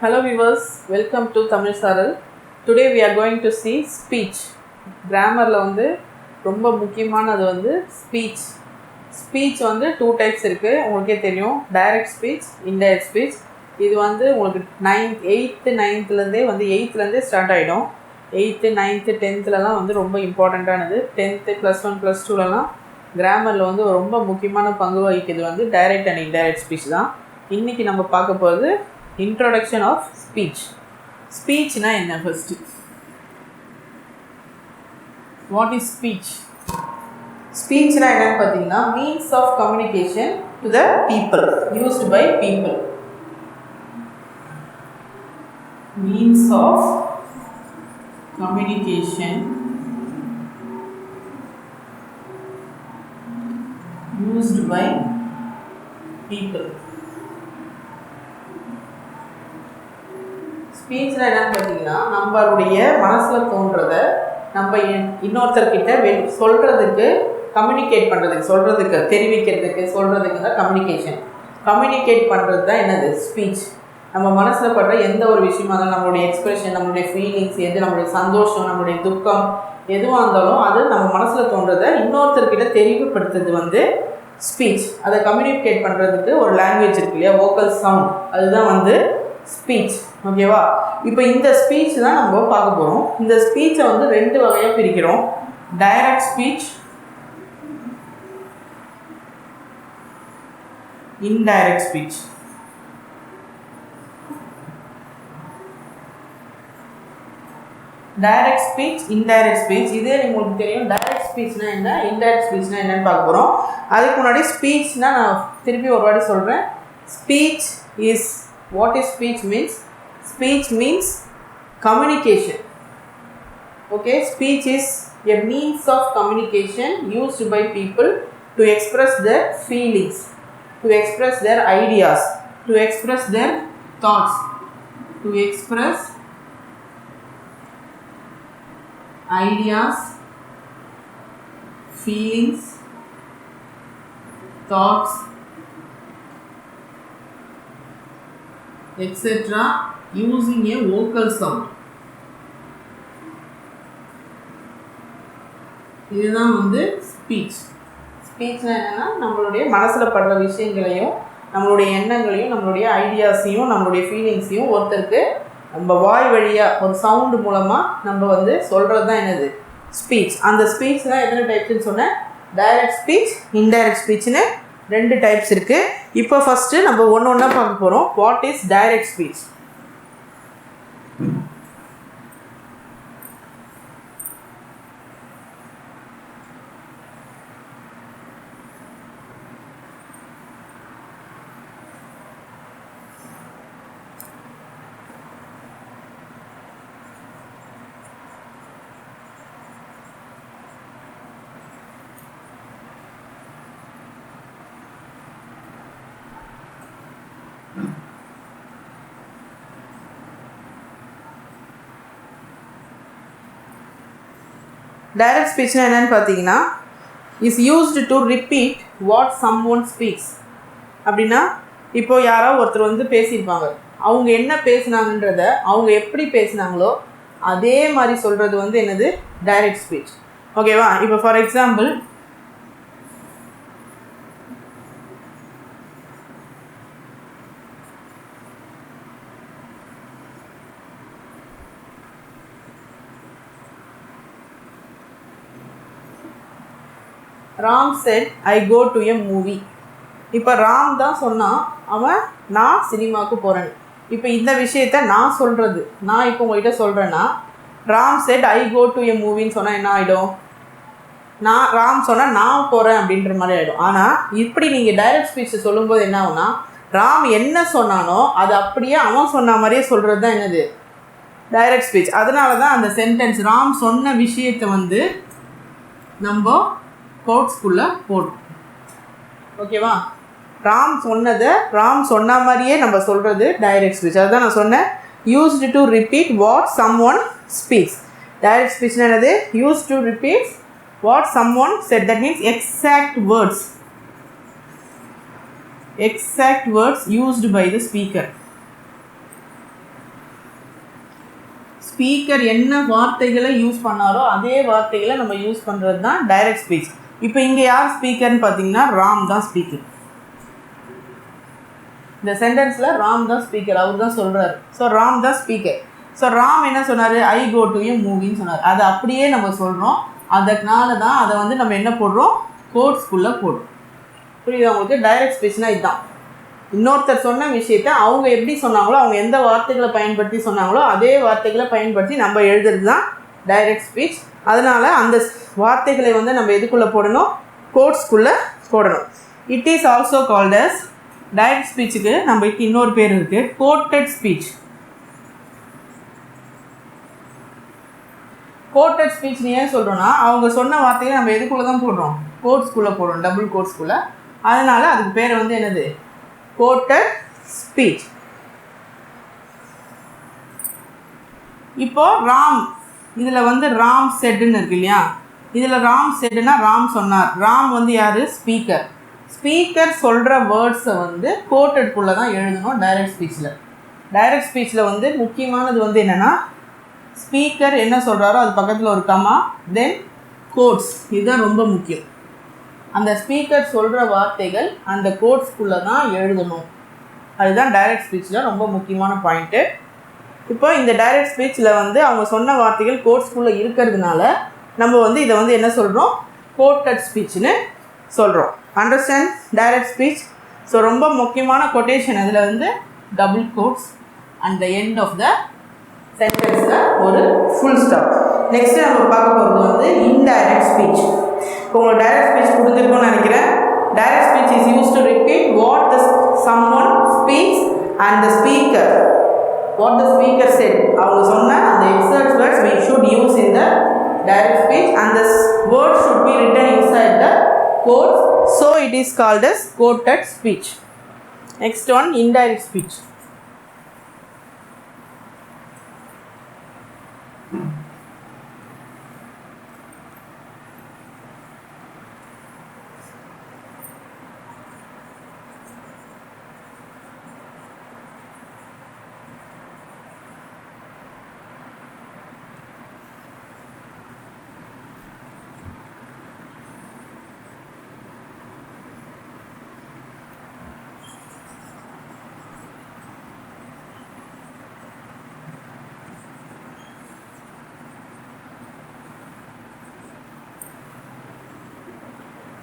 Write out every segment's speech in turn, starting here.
Hello viewers, welcome to Tamil Saral. Today we are going to see speech. கிராமரில் வந்து ரொம்ப முக்கியமானது வந்து speech speech வந்து டூ டைப்ஸ் இருக்குது உங்களுக்கே தெரியும். டைரக்ட் ஸ்பீச் இன்டைரக்ட் ஸ்பீச் இது வந்து உங்களுக்கு நைன்த் எயித்து நைன்த்துலேருந்தே வந்து எயித்துலேருந்தே ஸ்டார்ட் ஆகிடும் எயித்து நைன்த்து டென்த்துலலாம் வந்து ரொம்ப இம்பார்ட்டண்ட்டானது டென்த்து ப்ளஸ் ஒன் ப்ளஸ் டூலலாம் கிராமரில் வந்து ரொம்ப முக்கியமான பங்கு வகிக்கிறது வந்து டைரக்ட் அண்ட் இன்டைரக்ட் ஸ்பீச் தான். இன்றைக்கி நம்ம பார்க்க போகிறது இன்ட்ரொடக்ஷன் ஆஃப் ஸ்பீச் ஸ்பீச்னா என்ன ஃபஸ்ட்டு வாட் இஸ் ஸ்பீச் ஸ்பீச்னா என்னன்னு பார்த்தீங்கன்னா means of communication to the people used by people means of communication used by people. ஸ்பீச்சில் என்னன்னு பார்த்தீங்கன்னா நம்மளுடைய மனசில் தோன்றதை நம்ம இன்- இன்னொருத்தர்கிட்ட வெ சொல்கிறதுக்கு கம்யூனிகேட் பண்ணுறதுக்கு சொல்கிறதுக்கு தெரிவிக்கிறதுக்கு சொல்கிறதுக்கு தான் கம்யூனிகேஷன் கம்யூனிகேட் பண்ணுறது தான் என்னது? ஸ்பீச் நம்ம மனசில் படுற எந்த ஒரு விஷயமா இருந்தாலும் நம்மளுடைய எக்ஸ்பிரஷன் நம்மளுடைய ஃபீலிங்ஸ் எது நம்மளுடைய சந்தோஷம் நம்மளுடைய துக்கம் எதுவாக இருந்தாலும் அது நம்ம மனசில் தோன்றதை இன்னொருத்தர்கிட்ட தெரிவுபடுத்துறது வந்து ஸ்பீச் அதை கம்யூனிகேட் பண்ணுறதுக்கு ஒரு லாங்குவேஜ் இருக்கு இல்லையா? வோக்கல் சவுண்ட் அதுதான் வந்து ஸ்பீச் ஓகேவா இப்போ இந்த ஸ்பீச் தான் நம்ம பார்க்க போகிறோம் இந்த ஸ்பீச்சை வந்து ரெண்டு வகையாக பிரிக்கிறோம். Direct speech indirect speech direct speech indirect speech இதே உங்களுக்கு தெரியும் டைரக்ட் ஸ்பீச்னா என்ன இன்டைரக்ட் ஸ்பீச்னா என்னன்னு பார்க்க போகிறோம் அதுக்கு முன்னாடி ஸ்பீச்னா நான் திருப்பி ஒரு வாட்டி சொல்கிறேன் speech is What is speech means? Speech means communication. Okay, speech is a means of communication used by people to express their feelings, to express their ideas, to express their thoughts, to express ideas, feelings, thoughts, etc using a vocal sound. இதுதான் வந்து speech ஸ்பீச்னா என்னென்னா நம்மளுடைய மனசில் படுற விஷயங்களையும் நம்மளுடைய எண்ணங்களையும் நம்மளுடைய ஐடியாஸையும் நம்மளுடைய ஃபீலிங்ஸையும் ஒருத்தருக்கு நம்ம வாய் வழியாக ஒரு சவுண்டு மூலமாக நம்ம வந்து சொல்கிறது தான் என்னது? ஸ்பீச் அந்த ஸ்பீச் தான் எத்தனை டைப்ஸ்னு சொன்னேன்? டைரக்ட் ஸ்பீச் இன்டைரக்ட் ஸ்பீச்னு ரெண்டு டைப்ஸ் இருக்குது இப்போ ஃபஸ்ட்டு நம்ம ஒன்று ஒன்றா பார்க்க போகிறோம் what is direct speech direct ஸ்பீச்னா என்னன்னு பார்த்தீங்கன்னா is used to repeat what someone speaks அப்படின்னா இப்போ யாரோ ஒருத்தர் வந்து பேசியிருப்பாங்க. அவங்க என்ன பேசுனாங்கன்றத அவங்க எப்படி பேசுனாங்களோ அதே மாதிரி சொல்கிறது வந்து என்னது? டைரக்ட் ஸ்பீச் ஓகேவா இப்போ for example Ram said I go to a movie இப்போ ராம் தான் சொன்னான் அவன் நான் சினிமாவுக்கு போகிறேன் இப்போ இந்த விஷயத்த நான் சொல்கிறது நான் இப்போ உங்கள்கிட்ட சொல்கிறேன்னா Ram said I go to a மூவின்னு சொன்னால் என்ன ஆகிடும் நான் ராம் சொன்னால் நான் போகிறேன் அப்படின்ற மாதிரி ஆகிடும் ஆனால் இப்படி நீங்கள் டைரக்ட் ஸ்பீச் சொல்லும்போது என்ன ஆகும்னா ராம் என்ன சொன்னானோ அது அப்படியே அவன் சொன்ன மாதிரியே சொல்கிறது தான் என்னது? டைரக்ட் ஸ்பீச் அதனால தான் அந்த சென்டென்ஸ் ராம் சொன்ன விஷயத்தை வந்து நம்ம கோட்ஸ்குள்ளே போடும் ஓகேவா? ராம் சொன்னதை ராம் சொன்ன மாதிரியே நம்ம சொல்கிறது டைரக்ட் ஸ்பீச் அதுதான் நான் சொன்னேன். Used to repeat what someone speaks direct speech என்னது? Use to repeat what someone said that means exact words exact words used by the speaker. Speaker என்ன வார்த்தைகளை யூஸ் பண்ணாரோ அதே வார்த்தைகளை நம்ம யூஸ் பண்ணுறது தான் டைரக்ட் ஸ்பீச் இப்போ இங்கே யார் ஸ்பீக்கர்னு பார்த்தீங்கன்னா ராம் தான் ஸ்பீக்கர் இந்த சென்டென்ஸில் ராம் தான் ஸ்பீக்கர் அவர் தான் சொல்கிறாரு ஸோ ராம் தான் ஸ்பீக்கர் ஸோ ராம் என்ன சொன்னார்? ஐ கோ டு யூ மூவின்னு சொன்னார். அதை அப்படியே நம்ம சொல்கிறோம் அதனால தான் அதை வந்து நம்ம என்ன போடுறோம்? கோட்ஸ்குள்ளே போடுறோம். புரியுது அவங்களுக்கு டைரக்ட் ஸ்பீச்னா இதுதான் இன்னொருத்தர் சொன்ன விஷயத்த அவங்க எப்படி சொன்னாங்களோ அவங்க எந்த வார்த்தைகளை பயன்படுத்தி சொன்னாங்களோ அதே வார்த்தைகளை பயன்படுத்தி நம்ம எழுதுறது தான் டைரக்ட் ஸ்பீச் அதனால் அந்த வார்த்தைகளை வந்து நம்ம எதுக்குள்ளே போடணும்? கோட்ஸ்குள்ளே போடணும். It is also called as direct ஸ்பீச்சுக்கு நம்மளுக்கு இன்னொரு பேர் இருக்குது கோட்டட் ஸ்பீச் கோட்டட் ஸ்பீச் ஏன் சொல்கிறோன்னா அவங்க சொன்ன வார்த்தையை நம்ம எதுக்குள்ளே தான் போடுறோம்? கோட்ஸ்குள்ளே போடுறோம் டபுள் கோட்ஸ்குள்ளே அதனால் அதுக்கு பேர் வந்து என்னது? கோட்டட் ஸ்பீச் இப்போ ராம் இதில் வந்து ராம் செட்டுன்னு இருக்கு இல்லையா? இதில் ராம் செட்டுனா ராம் சொன்னார். ராம் வந்து யார்? ஸ்பீக்கர். ஸ்பீக்கர் சொல்கிற வேர்ட்ஸை வந்து கோட்டட்குள்ளே தான் எழுதணும் டைரக்ட் ஸ்பீச்சில் டைரக்ட் ஸ்பீச்சில் வந்து முக்கியமானது வந்து என்னென்னா ஸ்பீக்கர் என்ன சொல்கிறாரோ அது பக்கத்தில் ஒரு கமா தென் கோட்ஸ் இதுதான் ரொம்ப முக்கியம். அந்த ஸ்பீக்கர் சொல்கிற வார்த்தைகள் அந்த கோட்ஸ்குள்ளே தான் எழுதணும். அதுதான் டைரக்ட் ஸ்பீச்சில் ரொம்ப முக்கியமான பாயிண்ட்டு இப்போ இந்த டைரக்ட் ஸ்பீச்சில் வந்து அவங்க சொன்ன வார்த்தைகள் கோட்ஸ்குள்ளே இருக்கிறதுனால நம்ம வந்து இதை வந்து என்ன சொல்கிறோம் கோட்டட் ஸ்பீச்னு சொல்கிறோம் அண்டர்ஸ்டாண்ட் டைரக்ட் ஸ்பீச் ஸோ ரொம்ப முக்கியமான கொட்டேஷன் அதில் வந்து double quotes and the end of the சென்டென்ஸில் ஒரு ஃபுல் ஸ்டாப் நெக்ஸ்ட்டு நம்ம பார்க்க போகிறது வந்து இன்டைரக்ட் ஸ்பீச் இப்போ உங்களுக்கு டைரக்ட் ஸ்பீச் கொடுத்துருக்கோம்னு நினைக்கிறேன். Direct speech is use to repeat what the someone speech and the speaker what the speaker set அவங்க சொன்ன அந்த exact words we should use in the direct speech and the word should be written inside the quotes so it is called as quoted speech next one indirect speech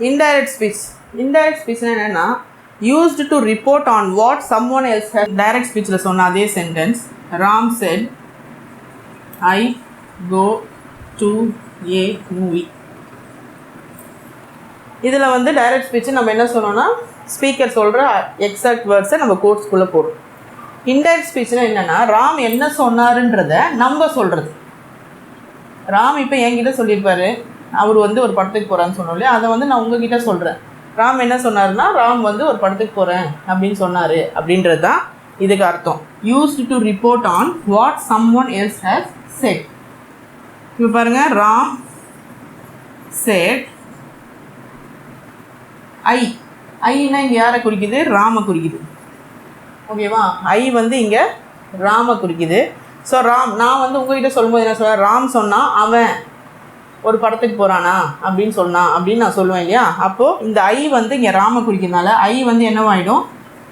Indirect speech indirect ஸ்பீச்னா என்னென்னா used to report on what someone else direct ஸ்பீச்சில் சொன்ன அதே sentence Ram said I go to a movie இதில் வந்து direct speech நம்ம என்ன சொன்னோம்னா speaker சொல்கிற exact வேர்ட்ஸை நம்ம கோர்ஸ்குள்ளே போடுறோம். இன்டைரக்ட் ஸ்பீச்னா என்னென்னா ராம் என்ன சொன்னாருன்றத நம்ம சொல்கிறது ராம் இப்போ என்கிட்ட சொல்லியிருப்பாரு அவர் வந்து ஒரு படத்துக்கு போகிறான்னு சொன்னோம் இல்லையா? அதை வந்து நான் உங்ககிட்ட சொல்கிறேன் ராம் என்ன சொன்னார்னா ராம் வந்து ஒரு படத்துக்கு போகிறேன் அப்படின்னு சொன்னார். அப்படின்றது தான் இதுக்கு அர்த்தம். Used to report on what someone else has said இப்போ பாருங்கள் ராம் செட் ஐ ஐனா இங்கே யாரை குறிக்குது? ராம குறிக்குது. ஓகேவா ஐ வந்து இங்கே ராம குறிக்குது. ஸோ ராம் நான் வந்து உங்ககிட்ட சொல்லும்போது என்ன சொல்கிறேன் ராம் சொன்னால் அவன் ஒரு படத்துக்கு போகிறானா அப்படின்னு சொன்னான் அப்படின்னு நான் சொல்லுவேன் இல்லையா? அப்போது இந்த ஐ வந்து இங்கே ராம குறிக்கிறதுனால ஐ வந்து என்னவாயிடும்?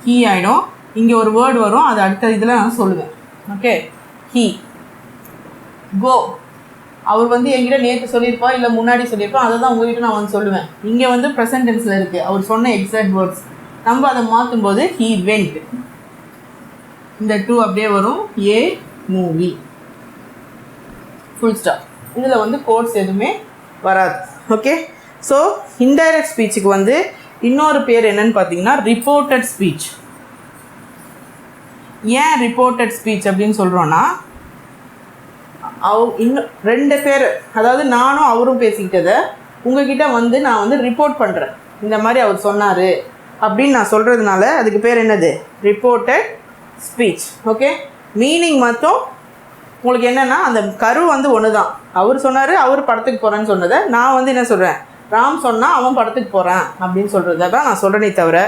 ஹீ ஆகிடும் இங்கே ஒரு வேர்டு வரும் அது அடுத்த இதில் நான் சொல்லுவேன். Okay he. கோ. அவர் வந்து என்கிட்ட நேற்று சொல்லியிருப்பா இல்லை முன்னாடி சொல்லியிருப்பா அதை தான் உங்ககிட்ட நான் வந்து சொல்லுவேன். இங்கே வந்து ப்ரெசன்ட் டென்ஸில் இருக்குது அவர் சொன்ன எக்ஸாக்ட் வேர்ட்ஸ் நம்ம அதை மாற்றும் போது ஹீ வெண்ட் இந்த டூ அப்படியே வரும். ஏ மூவி ஃபுல் ஸ்டாப் இதில் வந்து கோட்ஸ் எதுவுமே வராது. ஓகே ஸோ இன்டைரக்ட் ஸ்பீச்சுக்கு வந்து இன்னொரு பேர் என்னன்னு பார்த்தீங்கன்னா ரிப்போர்ட்டட் ஸ்பீச் ஏன் ரிப்போர்ட்டட் ஸ்பீச் அப்படின்னு சொல்கிறோன்னா அவ இன்னும் ரெண்டு பேர் அதாவது நானும் அவரும் பேசிக்கிட்டதை உங்ககிட்ட வந்து நான் வந்து ரிப்போர்ட் பண்ணுறேன் இந்த மாதிரி அவர் சொன்னார் அப்படின்னு நான் சொல்கிறதுனால அதுக்கு பேர் என்னது? ரிப்போர்ட்டட் ஸ்பீச் ஓகே மீனிங் மட்டும் உங்களுக்கு என்னென்னா அந்த கரு வந்து ஒன்று தான் அவர் சொன்னார் அவர் படத்துக்கு போகிறேன்னு சொன்னதை நான் வந்து என்ன சொல்கிறேன் ராம் சொன்னால் அவன் படத்துக்கு போகிறான் அப்படின்னு சொல்கிறத தான் நான் சொல்கிறேனே தவிர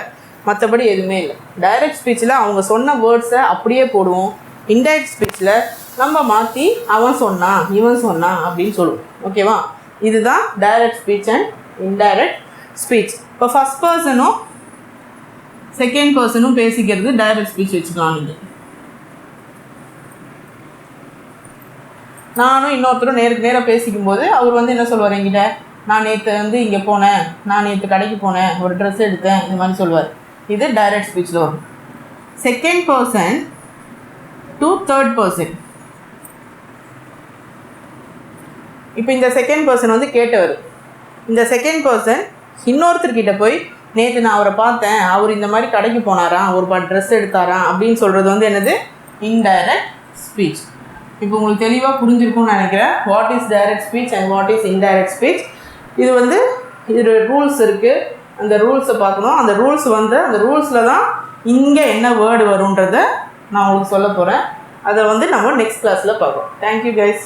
மற்றபடி எதுவுமே இல்லை. டைரக்ட் ஸ்பீச்சில் அவங்க சொன்ன வேர்ட்ஸை அப்படியே போடுவோம். இன்டைரக்ட் ஸ்பீச்சில் நம்ம மாற்றி அவன் சொன்னான் இவன் சொன்னான் அப்படின்னு சொல்லுவோம். ஓகேவா இதுதான் direct speech and indirect speech இப்போ ஃபஸ்ட் பர்சனும் செகண்ட் பர்சனும் பேசிக்கிறது டைரக்ட் ஸ்பீச் வச்சுக்கலாம் நீங்கள் நானும் இன்னொருத்தரும் நேருக்கு நேராக பேசிக்கும் போது அவர் வந்து என்ன சொல்லுவார் என்கிட்ட? நான் நேற்று வந்து இங்கே போனேன். நான் நேற்று கடைக்கு போனேன். ஒரு ட்ரெஸ் எடுத்தேன். இந்த மாதிரி சொல்லுவார் இது டைரக்ட் ஸ்பீச்சில் வரும். Second person to third person இப்போ இந்த செகண்ட் பர்சன் வந்து கேட்டவர். இந்த செகண்ட் பர்சன் இன்னொருத்தர்கிட்ட போய் நேற்று நான் அவரை பார்த்தேன். அவர் இந்த மாதிரி கடைக்கு போனாராம். ஒரு பா ட்ரெஸ் எடுத்தாராம். அப்படின்னு சொல்கிறது வந்து என்னது? இன்டைரக்ட் ஸ்பீச் இப்போ உங்களுக்கு தெளிவாக புரிஞ்சிருக்கும்னு நினைக்கிறேன். What is direct speech and what is indirect speech இது வந்து இது ரூல்ஸ் இருக்குது அந்த ரூல்ஸை பார்க்கணும். அந்த ரூல்ஸ் வந்து அந்த ரூல்ஸில் தான் இங்கே என்ன வேர்டு வரும்ன்றத நான் உங்களுக்கு சொல்ல போகிறேன் அதை வந்து நம்ம நெக்ஸ்ட் கிளாஸில் பார்க்குறோம் தேங்க்யூ கைஸ்